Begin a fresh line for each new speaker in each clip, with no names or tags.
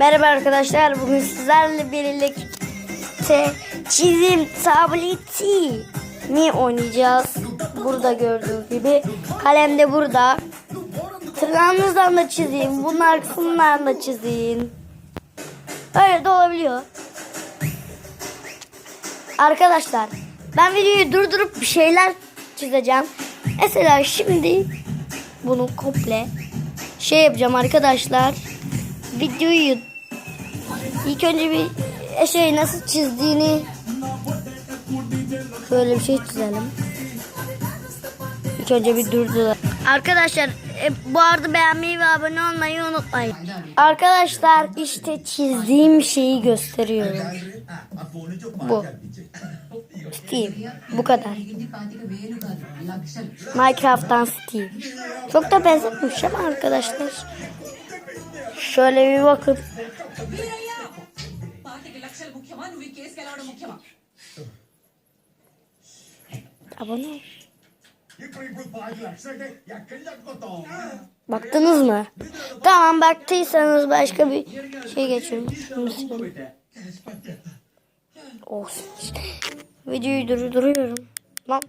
Merhaba arkadaşlar. Bugün sizlerle birlikte çizim tableti mi oynayacağız? Burada gördüğünüz gibi. Kalem de burada. Tırnağınızdan da çizeyim. Bunun arkasından da çizeyim. Öyle de olabiliyor. Arkadaşlar ben videoyu durdurup bir şeyler çizeceğim. Mesela şimdi bunu komple şey yapacağım arkadaşlar. Videoyu ilk önce bir şey nasıl çizdiğini şöyle bir şey çizelim. İlk önce bir durduralım. Arkadaşlar e, bu arada beğenmeyi ve abone olmayı unutmayın. Arkadaşlar işte çizdiğim şeyi gösteriyorum. Bu. Steve. Bu kadar. Minecraft'tan Steve. Çok da benzetmiş ama arkadaşlar. Şöyle bir bakın.
పార్టీకి లక్షలు ముఖ్యమా నువ్వు ఈ కేసు గెలవడం ముఖ్యమా
Abone ol.
ఇప్పుడు ఇప్పుడు పాతి లక్షలంటే ఎక్కడి చెప్పుకోతాం
Baktınız mı? Tamam baktıysanız başka bir şey geçiyorum. Şunu silelim. Olsun işte. Videoyu durduruyorum. Lan.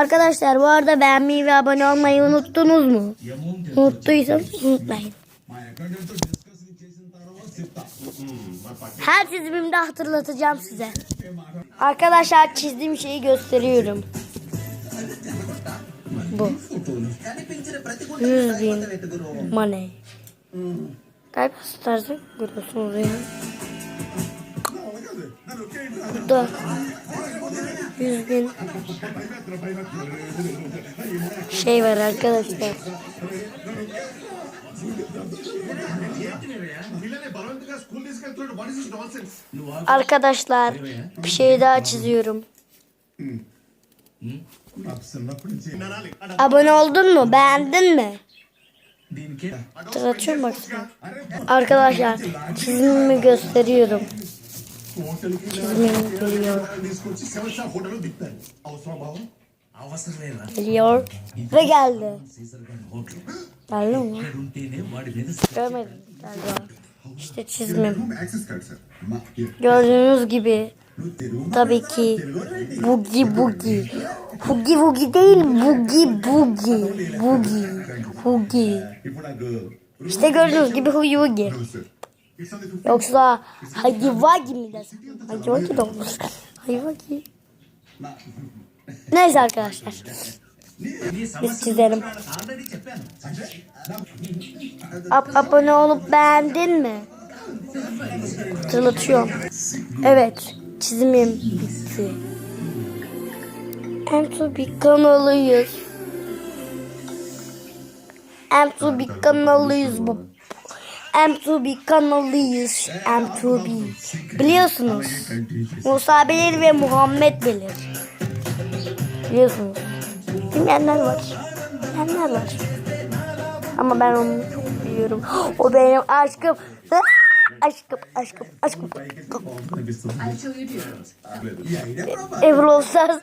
Arkadaşlar bu arada beğenmeyi ve abone olmayı unuttunuz mu? Unuttuysanız unutmayın. Her çizimimde hatırlatacağım size. Arkadaşlar çizdiğim şeyi gösteriyorum. Bu. 100 bin money. Galiba tarzı görüyorsunuz yani. Burada 100 bin şey var arkadaşlar. Arkadaşlar bir şey daha çiziyorum. Abone oldun mu? Beğendin mi? Tıratıyorum bak. Arkadaşlar çizimimi gösteriyorum. Çizimimi
görüyorum.
Geliyor ve geldi. Geldi mi? Görmedim galiba. İşte
çizmem.
Gördüğünüz gibi tabii ki bugi bugi. Hugi bugi değil bugi bugi. Bugi.
Hugi.
İşte gördüğünüz gibi hugi bugi. Yoksa hagi mi desem? Hagi vagi de olur. Hagi vagi. Neyse arkadaşlar. Biz çizelim. Ab abone olup beğendin mi? Hatırlatıyorum. Evet. Çizimim bitti. Emsu bir kanalıyız. Emsu bir kanalıyız bu. Emsu bir kanalıyız. Emsu bir. Biliyorsunuz. Musa Bilir ve Muhammed Bilir. Biliyorsunuz. Bilmeyenler var. Bilenler var. Ama ben onu çok biliyorum. O benim aşkım. Aşkım, aşkım, aşkım. Ebru Stars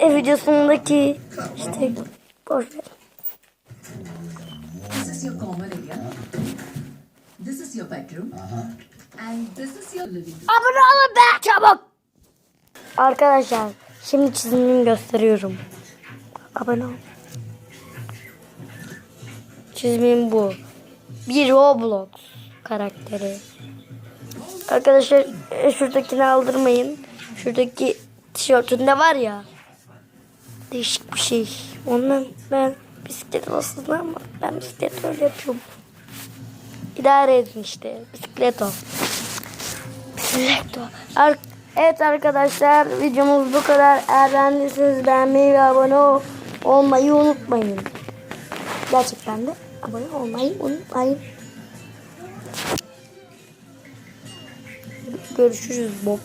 e, videosundaki işte boş ver.
This is your common area. This is your bedroom. And this is your living room.
Abone olun be çabuk. Arkadaşlar şimdi çizimimi gösteriyorum. Abone ol. Çizimim bu. Bir Roblox karakteri. Arkadaşlar e, şuradakini aldırmayın. Şuradaki tişörtünde var ya. Değişik bir şey. Ondan ben bisiklet aslında ama ben bisiklet öyle yapıyorum. İdare edin işte. Bisiklet o. Bisiklet o. Ar- evet arkadaşlar videomuz bu kadar. Eğer beğendiyseniz beğenmeyi ve abone ol- olmayı unutmayın. Gerçekten de abone olmayı unutmayın. Görüşürüz Bob.